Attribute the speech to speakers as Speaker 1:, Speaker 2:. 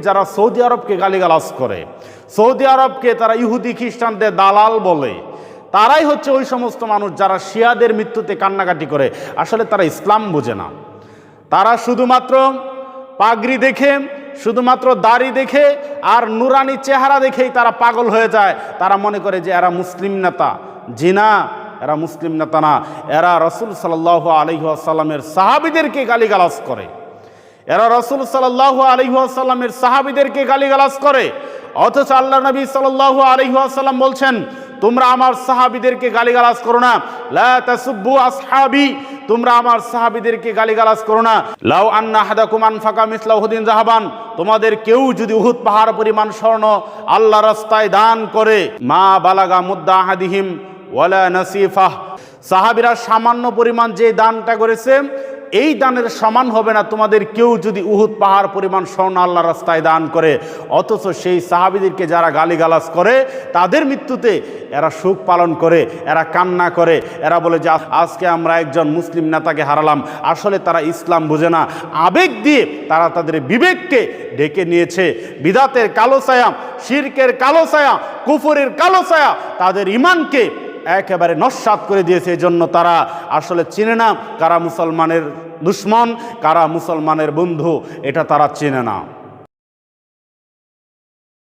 Speaker 1: যারা সৌদি আরবকে গালিগালাজ করে, সৌদি আরবকে তারা ইহুদি খ্রিস্টানদের দালাল বলে, তারাই হচ্ছে ওই সমস্ত মানুষ যারা শিয়াদের মৃত্যুতে কান্নাকাটি করে। আসলে তারা ইসলাম বোঝে না। তারা শুধুমাত্র পাগড়ি দেখে, শুধুমাত্র দাড়ি দেখে আর নুরানি চেহারা দেখেই তারা পাগল হয়ে যায়। তারা মনে করে যে এরা মুসলিম নেতা। জিনা এরা মুসলিম নেতা না। এরা রসুল সাল্লাহ আলহিহাসাল্লামের সাহাবিদেরকে গালিগালাজ করে। এরা রসুল সাল্লাহ আলহিহাসাল্লামের সাহাবিদেরকে গালিগালাজ করে। অথচ আল্লাহ নবী সাল্লাহ আলহিহাসাল্লাম বলছেন, তোমরা আমার সাহাবিদেরকে গালিগালাজ করো না। লা আসহাবি, তোমরা আমার সাহাবিদেরকে গালিগালাজ করো না। লাউ আন্না হাদাকুম আনফাকা মিসলা উহুদিন জাহাবান, তোমাদের কেউ যদি উহুদ পাহাড় পরিমাণ স্বর্ণ আল্লাহ রাস্তায় দান করে, মা বালাগা মুদ্দা আহাদিহিম ওয়ালা নাসিফাহ। সাহাবিরা সামান্য পরিমাণ যে দানটা করেছে এই দানের সমান হবে না। তোমাদের কেউ যদি উহুদ পাহাড় পরিমাণ স্বর্ণ আল্লাহ রাস্তায় দান করে, অথচ সেই সাহাবিদেরকে যারা গালিগালাজ করে, তাদের মৃত্যুতে এরা সুখ পালন করে, এরা কান্না করে, এরা বলে যে আজকে আমরা একজন মুসলিম নেতাকে হারালাম। আসলে তারা ইসলাম বোঝে না। আবেগ দিয়ে তারা তাদের বিবেককে ডেকে নিয়েছে। বিদাতের কালো ছায়া, শিরকের কালো ছায়া, কুফরের কালো ছায়া, তাদের ইমানকে একেবারে নস্বাত করে দিয়েছে এই জন্য তারা আসলে চিনে না কারা মুসলমানের দুশ্মন, কারা মুসলমানের বন্ধু, এটা তারা চেনে না।